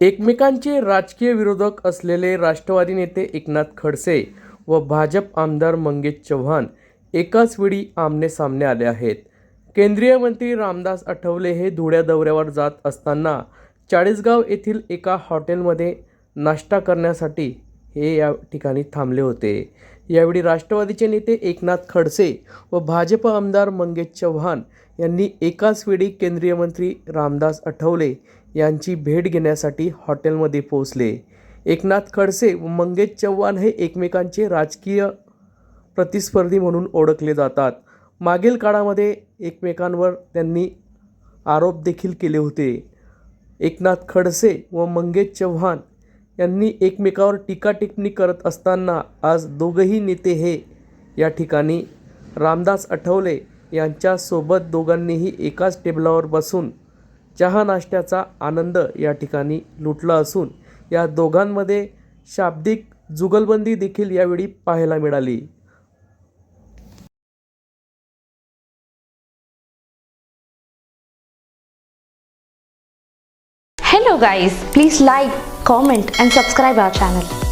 एकमेकांचे राजकीय विरोधक असलेले राष्ट्रवादी नेते एकनाथ खडसे व भाजप आमदार मंगेश चव्हाण एकाच वेळी आमने सामने आले आहेत. केंद्रीय मंत्री रामदास आठवले हे धुळ्या दौऱ्यावर जात असताना चाळीसगाव येथील एका हॉटेलमध्ये नाश्ता करण्यासाठी हे या ठिकाणी थांबले होते. यावेळी राष्ट्रवादीचे नेते एकनाथ खडसे व भाजप आमदार मंगेश चव्हाण यांनी एकाच वेळी केंद्रीय मंत्री रामदास आठवले यांची भेट घेण्यासाठी हॉटेलमध्ये पोहोचले. एकनाथ खडसे व मंगेश चव्हाण हे एकमेकांचे राजकीय प्रतिस्पर्धी म्हणून ओळखले जातात. मागील काळामध्ये एकमेकांवर त्यांनी आरोप देखील केले होते. एकनाथ खडसे व मंगेश चव्हाण यांनी एकमेकावर टीका टिप्पणी करत असताना आज दोघंही नेते हे या ठिकाणी रामदास आठवले यांच्यासोबत दोघांनीही एकाच टेबलावर बसून चहा नाश्त्याचा आनंद या ठिकाणी लुटला असून या दोघांमध्ये शाब्दिक जुगलबंदी देखील यावेळी पाहायला मिळाली. Hello guys please like comment and subscribe our channel.